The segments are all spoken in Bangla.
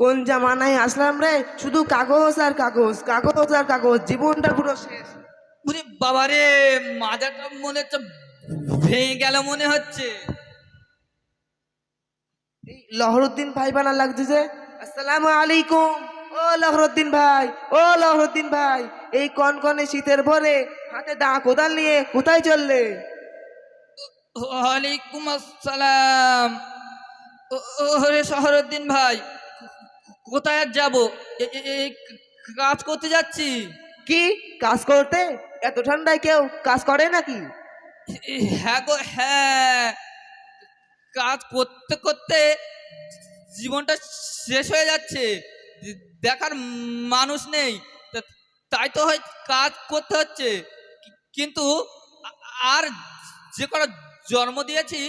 কোন জামানায় আসলাম রে? শুধু কাগজ আর কাগজ কাগজ আর কাগজ জীবনটা পুরো শেষ। উনি বাবারে মাজাটা মনে হচ্ছে ভেঙে গেল মনে হচ্ছে। এই লহরুদ্দিন ভাই বানা লাগতেছে আসসালামু আলাইকুম। ও লহরুদ্দিন ভাই ও লহরুদ্দিন ভাই এই কনকনে শীতের ভরে হাতে দা কোদাল নিয়ে কোথায় চললে? ওয়ালাইকুম আসসালাম। ও- ওরে শহরুদ্দিন ভাই কোথায় আর যাব? কাজ করতে যাচ্ছি। কি? কাজ করতে? এত ঠান্ডায় কেউ কাজ করে নাকি? হ্যাঁ গো হ্যাঁ। কাজ করতে করতে জীবনটা শেষ হয়ে যাচ্ছে। দেখার মানুষ নেই। তাই তো হয় কাজ করতে হচ্ছে। কিন্তু আর যে কটা জন্ম দিয়েছি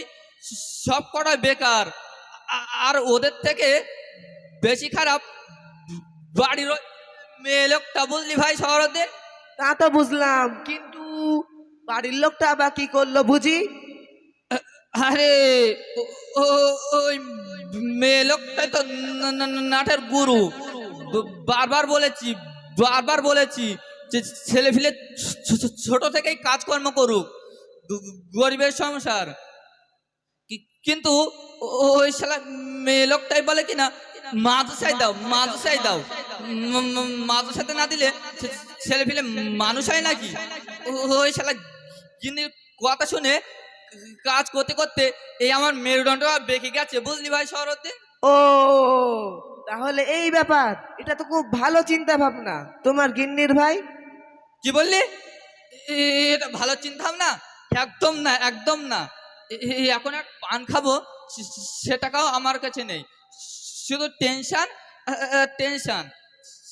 সব কটা বেকার। আর ওদের থেকে বেশি খারাপ। বাড়ির মেয়ে লোকটা বুঝলি ভাই শহরদের তা তো বুঝলাম কিন্তু বাড়ির লোকটা আবার কি করল বুঝি? আরে ওই মেয়ে লোকটাই তো নাটের গুরু। বারবার বলেছি বারবার বলেছি যে ছেলে ফিলে ছোট থেকেই কাজকর্ম করুক গরিবের সংসার। কিন্তু ওই শালা মেয়ে লোকটাই বলে কিনা মাদ্রাসায় দাও মাদ্রাসায় দাও। মাদ্রাসাতে না দিলে ছেলে ফিলে মানুষ হয় নাকি? ও- ওই শালা গিন্নির কথা শুনে কাজ করতে করতে এই আমার মেরুদণ্ড বেঁকে গেছে বুঝলি ভাই শরৎদিন ও তাহলে এই ব্যাপার এটা তো খুব ভালো চিন্তা ভাবনা তোমার গিন্নির ভাই? কি বললি? এটা ভালো চিন্তা ভাবনা একদম না একদম না। এখন এক পান খাব সে- সে টাকাও আমার কাছে নেই। শুধু টেনশন টেনশন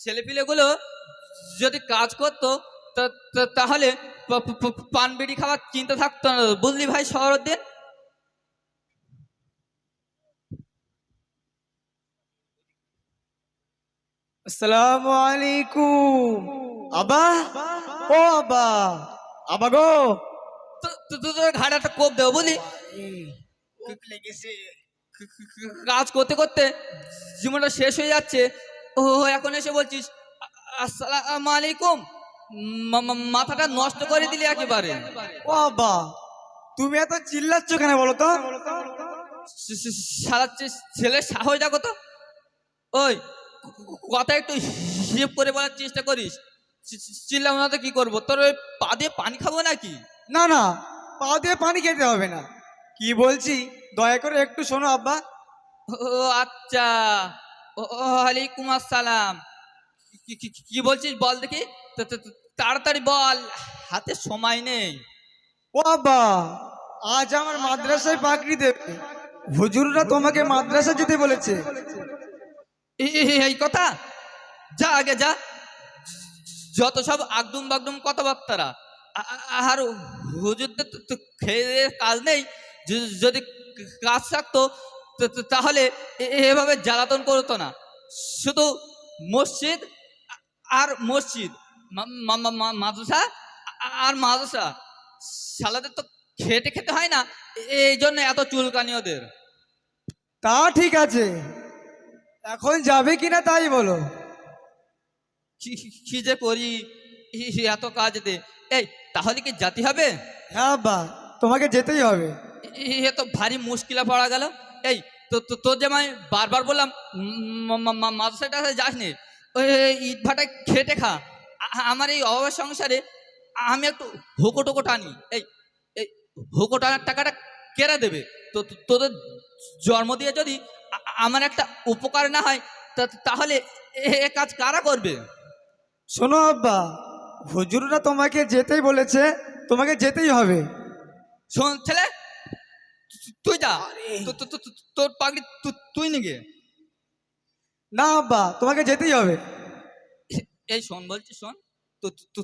ছেলেপিলেগুলো যদি কাজ করতো তাহলে প- প- প- পান বিড়ি খাওয়ার চিন্তা থাকতো না। বুঝলি ভাই শহরদ্দিন আসসালামু আলাইকুম। আবা? ও আবা। আবা গো। তো কোপ দেবো লেগেছে। কাজ করতে করতে জীবনটা শেষ হয়ে যাচ্ছে। ও এখন এসে বলছিস আসসালাম আলাইকুম মাথাটা নষ্ট করে দিলি একেবারে। তুমি এত চিল্লাচ্ছ কেন বলো তো? সারা ছেলের সাহস দেখো তো। ওই কথা একটু হিসেব করে বলার চেষ্টা করিস। চিল্লাম না তো কি করব? তোর ওই পা দিয়ে পানি খাব নাকি? না না পা দিয়ে পানি খেতে হবে না। কি বলছি? দয়া করে একটু শোনো আব্বা। ও আচ্ছা। ওয়ালাইকুম আসসালাম। কি- বলছিস বল দেখি। তাড়াতাড়ি বল। হাতে সময় নেই। ও আব্বা আজ আমার মাদ্রাসায় পাকড়ি দেবে। হুজুররা তোমাকে মাদ্রাসা যেতে বলেছে। এই কথা? যা আগে যা। যত সব আগদুম বাগদুম কথাবার্তারা আর হুজুরদের তো- খেয়ে কাজ নেই। যদি কাজ থাকতো তাহলে এভাবে জ্বালাতন করতো না। শুধু মসজিদ আর মসজিদ। মাদ্রাসা আর মাদ্রাসা। সালাদের তো খেতে খেতে হয় না এই জন্য এত চুলকানি ওদের। তা ঠিক আছে। এখন যাবে কিনা তাই বলো। কি যে করি? এত কাজ দে। এই তাহলে কি জাতি হবে? হ্যাঁ আব্বা তোমাকে যেতেই হবে। এ- তো ভারী মুশকিলে পড়া গেল। এই তো তোর যেমন আমি বারবার বললাম মাদ্রাসাটা যাস নি। ওই ইট ভাটা খেটে খা। আমার এই অভাবের সংসারে আমি একটু হোকো টোকো টানি। এই এই হোকো টানার টাকাটা কেরা দেবে? তো তোদের জন্ম দিয়ে যদি আমার একটা উপকার না হয় তাহলে এ- কাজ কারা করবে? শোনো আব্বা হুজুররা তোমাকে যেতেই বলেছে তোমাকে যেতেই হবে। শোন ছেলে তুই যা। তোর পাগড়ি তুই নিগে না আব্বা তোমাকে যেতেই হবে। এই শোন বলছি শোন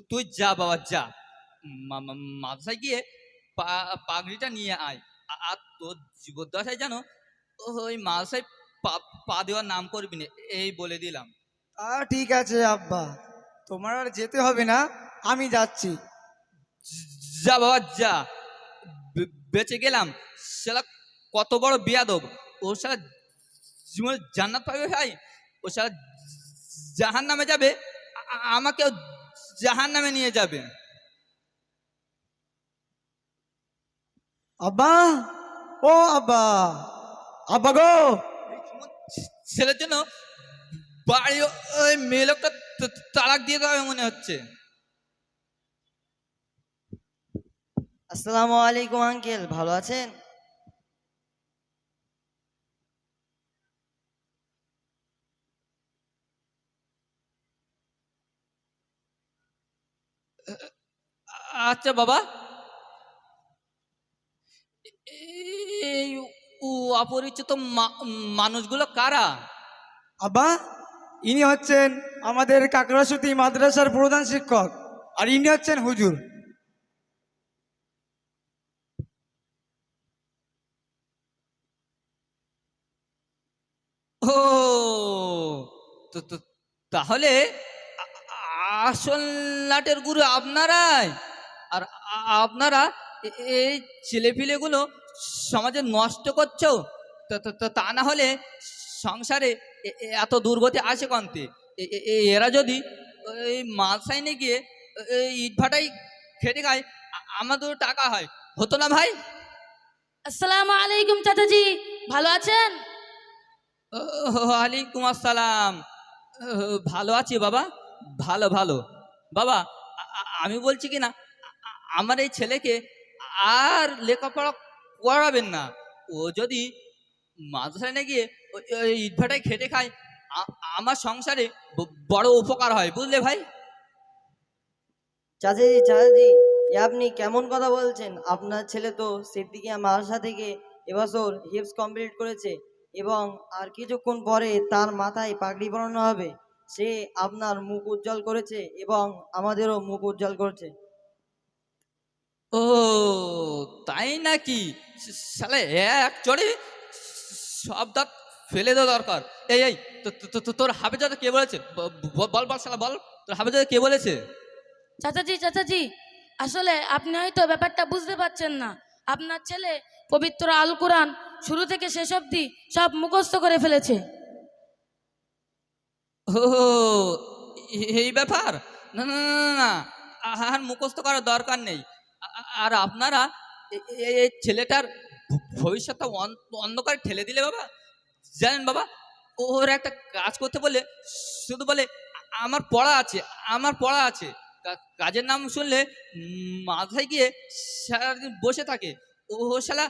তুই যা বাবা যা। মাদ্রাসায় গিয়ে পাগড়িটা নিয়ে আয়। আর তোর জীবদ্দশায় জানো ওই মাদ্রাসায় পা- পা দেওয়ার নাম করবি না এই বলে দিলাম। তা ঠিক আছে আব্বা। তোমার আর যেতে হবে না আমি যাচ্ছি। যা বাবা যা। বে- বেঁচে গেলাম। সেটা কত বড় বিয়াদব। ও সারা জীবনে জান্নাত পাবে ভাই? ও সারা জাহান নামে যাবে আমাকেও জাহান নামে নিয়ে যাবে। আব্বা ও আব্বা আব্বা গো। ছেলের জন্য বাড়ি ওই মেয়ে লোকটা তালাক দিয়ে দেওয়া মনে হচ্ছে। আসসালামু আলাইকুম আঙ্কেল। ভালো আছেন? আচ্ছা বাবা। এই অপরিচিত মা- মানুষগুলো কারা? আব্বা ইনি হচ্ছেন আমাদের কাকরাসুতি মাদ্রাসার প্রধান শিক্ষক আর ইনি হচ্ছেন হুজুর ও তো তো তাহলে আসল নাটের গুরু আপনারাই। আর আপনারা এই ছেলেপিলেগুলো সমাজে নষ্ট করছ? তা- তা- না হলে সংসারে এত দুর্গতি আসে কন্তে? এরা যদি এই মাল সাইনে গিয়ে এই ইটভাটাই খেটে খায় আমাদের টাকা হয়। হতো না ভাই? আসসালামু আলাইকুম চাচাজি ভালো আছেন? ওয়ালাইকুম আসসালাম। ভালো আছি বাবা। ভালো ভালো। বাবা আমি বলছি কি না আমার এই ছেলেকে আর লেখাপড়া করাবেন না। ও যদি মাদ্রাসায় না গিয়ে ইটভাটায় খেটে খায় আমার সংসারে বড় উপকার হয়, বুঝলে ভাই? চাচাজি চাচাজি, এ আপনি কেমন কথা বলছেন? আপনার ছেলে তো সিদ্দিকিয়া মাদ্রাসা থেকে এবছর হিপস কমপ্লিট করেছে। এবং আর কিছুক্ষণ পরে তার মাথায় পাগড়ি পরানো হবে। সে আপনার মুখ উজ্জ্বল করেছে এবং আমাদেরও মুখ উজ্জ্বল করেছে। ও তাই নাকি? সালে এক চড়ে সব দাঁত ফেলে দেওয়া দরকার। এই এই তো- তো- তো- তো- তোর হাফেজাদা কে বলেছে? বল বল শালা বল। তোর হাফেজাদা কে বলেছে? চাচাজি চাচাজি আসলে আপনি হয়তো ব্যাপারটা বুঝতে পারছেন না। আপনার ছেলে পবিত্র আল কোরআন শুরু থেকে শেষ অবধি সব মুখস্থ করে ফেলেছে। ও এই ব্যাপার? না না না না, আর মুখস্থ করার দরকার নেই। আর আপনারা এই ছেলেটার ভবিষ্যৎটা অন- অন্ধকারে ঠেলে দিলে বাবা। জানেন বাবা ওর একটা কাজ করতে বলে শুধু বলে আমার পড়া আছে আমার পড়া আছে। কাজের নাম শুনলে মাথায় গিয়ে সারাদিন বসে থাকে। ও শালা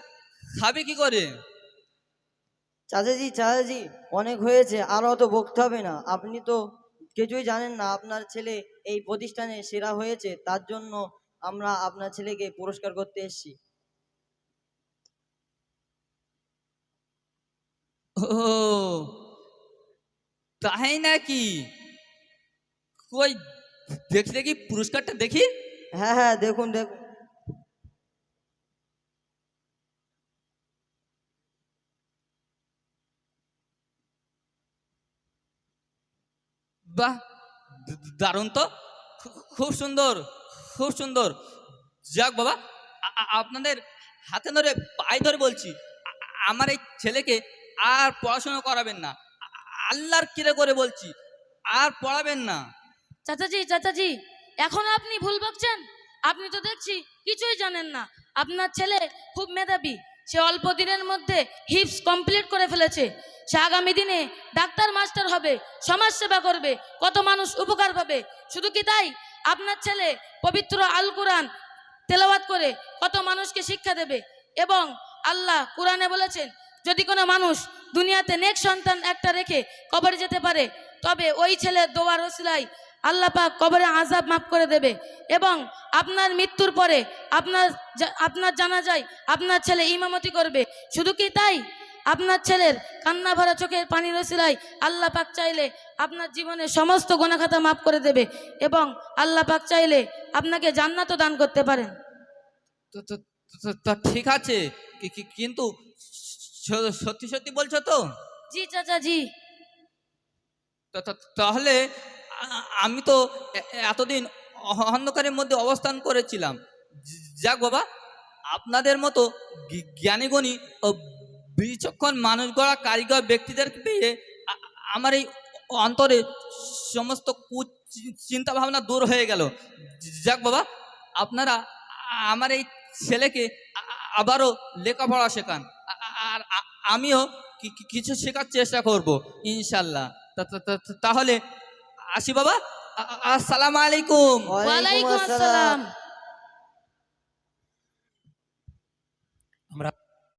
খাবে কি করে? চাচাজি চাচাজি অনেক হয়েছে আর অত বকতে হবে না। আপনি তো কিছুই জানেন না আপনার ছেলে এই প্রতিষ্ঠানে সেরা হয়েছে তার জন্য আমরা আপনার ছেলেকে পুরস্কার করতে এসেছি। ও তাই নাকি? কই দেখি দেখি পুরস্কারটা দেখি। হ্যাঁ হ্যাঁ দেখুন দেখুন। বাহ, দারুণ তো। খুব সুন্দর খুব সুন্দর। যাক বাবা আপনাদের হাতে ধরে পায়ে ধরে বলছি আমার এই ছেলেকে আর পড়াশোনা করাবেন না। আল্লাহর কিরে করে বলছি, আর পড়াবেন না। চাচাজি চাচাজি, এখন আপনি ভুল বকছেন? আপনি তো দেখছি কিছুই জানেন না। আপনার ছেলে খুব মেধাবী সে অল্প দিনের মধ্যে হিপস কমপ্লিট করে ফেলেছে। সে আগামী দিনে ডাক্তার মাস্টার হবে, সমাজ সেবা করবে, কত মানুষ উপকার পাবে। শুধু কি তাই? আপনার ছেলে পবিত্র আল কোরআন তেলাওয়াত করে কত মানুষকে শিক্ষা দেবে এবং আল্লাহ কোরআনে বলেছেন, যদি কোনো মানুষ দুনিয়াতে নেক সন্তান একটা রেখে কবরে যেতে পারে, তবে ওই ছেলের দোয়ার ওসিলায় আল্লাহ পাক কবরে আজাব মাফ করে দেবে এবং আপনার মৃত্যুর পরে আপনার আপনার জানা যায় আপনার ছেলে ইমামতি করবে। শুধু কি তাই? আপনার ছেলের কান্না ভরা চোখের পানি ওসিলায় আল্লাহ পাক চাইলে আপনার জীবনের সমস্ত গোনাখাতা মাফ করে দেবে এবং আল্লাহ পাক চাইলে আপনাকে জান্নাতও দান করতে পারেন। ঠিক আছে। কিন্তু সত্যি সত্যি বলছো তো? জি চাচা জি। তাহলে আমি তো এতদিন অন্ধকারের মধ্যে অবস্থান করেছিলাম। যাক বাবা, আপনাদের মতো জ্ঞানীগুণী ও বিচক্ষণ মানুষ গড়া কারিগর ব্যক্তিদেরকে পেয়ে আমার এই অন্তরে সমস্ত চিন্তা ভাবনা দূর হয়ে গেল। যাক বাবা, আপনারা আমার এই ছেলেকে আবারও লেখাপড়া শেখান। আর আমিও কিছু শেখার চেষ্টা করব, ইনশাল্লাহ। তাহলে আসি বাবা। আসসালামু আলাইকুম। ওয়ালাইকুম আসসালাম।